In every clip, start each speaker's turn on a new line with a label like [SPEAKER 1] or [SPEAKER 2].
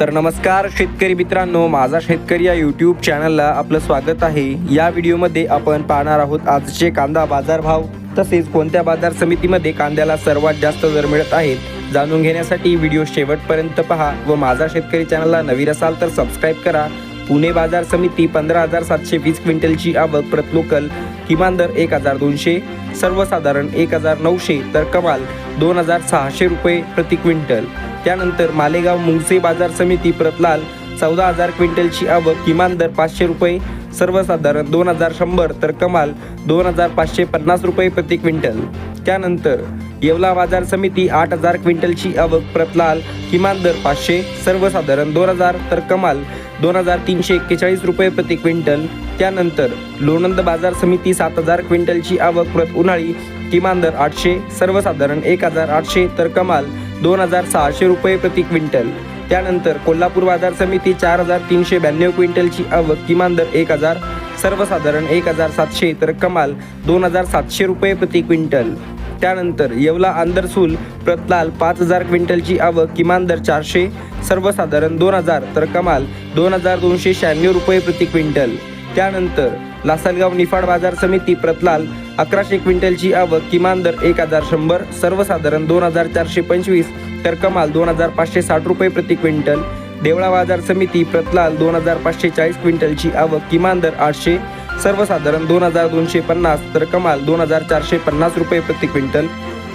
[SPEAKER 1] तर नमस्कार शेतकरी मित्रांनो. माझा शेतकरी या यूट्यूब चॅनलला आपलं स्वागत आहे. या व्हिडिओमध्ये आपण पाहणार आहोत आजचे कांदा बाजारभाव. तसेच कोणत्या बाजार समितीमध्ये कांद्याला सर्वात जास्त दर मिळत आहेत जाणून घेण्यासाठी व्हिडिओ शेवटपर्यंत पहा. व माझा शेतकरी चॅनलला नवीन असाल तर सबस्क्राईब करा. पुणे बाजार समिती पंधरा हजार सातशे वीस क्विंटलची आवक प्रत लोकल. किमान दर एक हजार दोनशे सर्वसाधारण एक हजार नऊशे तर कमाल दोन हजार सहाशे रुपये प्रति क्विंटल. त्यानंतर मालेगाव मुंगसे बाजार समिती प्रतलाल चौदा हजार क्विंटलची आवक किमान दर पाचशे रुपये सर्वसाधारण दोन हजार शंभर तर कमाल दोन हजार पाचशे पन्नास रुपये प्रति क्विंटल. त्यानंतर येवला बाजार समिती आठ हजार क्विंटलची आवक प्रतलाल किमान दर पाचशे सर्वसाधारण दोन हजार तर कमाल दोन हजार तीनशे एक्केचाळीस रुपये प्रति क्विंटल. त्यानंतर लोणंद बाजार समिती सात हजार क्विंटलची आवक प्रत उन्हाळी किमान दर आठशे सर्वसाधारण एक हजार आठशे तर कमाल दोन हजार सहाशे रुपये प्रति क्विंटल. त्यानंतर कोल्हापूर बाजार समिती चार हजार तीनशे ब्याण्णव क्विंटलची आवक किमान दर एक हजार सर्वसाधारण एक हजार सातशे तर कमाल दोन हजार सातशे रुपये प्रति क्विंटल. त्यानंतर येवला आंदरसूल प्रतलाल पाच हजार क्विंटलची आवक किमान दर चारशे सर्वसाधारण दोन हजार तर कमाल दोन हजार दोनशे शहाण्णव रुपये प्रति क्विंटल. त्यानंतर लासलगाव निफाड बाजार समिती प्रतलाल अकराशे क्विंटलची आवक किमान दर एक हजार शंभर सर्वसाधारण दोन हजार चारशे पंचवीस तर कमाल दोन हजार पाचशे साठ रुपये प्रति क्विंटल. देवळा बाजार समिती प्रतलाल दोन हजार पाचशे चाळीस क्विंटलची आवक किमान दर आठशे सर्वसाधारण दोन हजार दोनशे पन्नास तर कमाल दोन हजार चारशे पन्नास रुपये प्रति क्विंटल.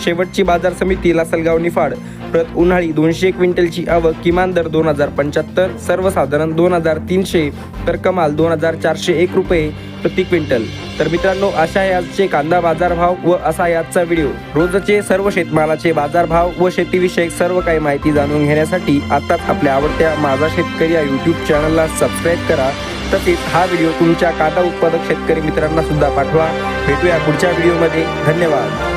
[SPEAKER 1] शेवटची बाजार समिती लासलगाव निफाड प्रत उन्हाळी दोनशे क्विंटलची आवक किमान दर दोन हजार पंच्याहत्तर सर्वसाधारण दोन हजार तीनशे तर कमाल दोन हजार चारशे एक रुपये प्रति क्विंटल. तर मित्रांनो अशा याचे कांदा बाजारभाव व असा याचा व्हिडिओ. रोजचे सर्व शेतमालाचे बाजारभाव व शेतीविषयक सर्व काही माहिती जाणून घेण्यासाठी आत्ताच आपल्या आवडत्या माझा शेतकरी या यूट्यूब चॅनलला सबस्क्राईब करा. तसेच हा व्हिडिओ तुमच्या कांदा उत्पादक शेतकरी मित्रांना सुद्धा पाठवा. भेटूया पुढच्या व्हिडिओमध्ये. धन्यवाद.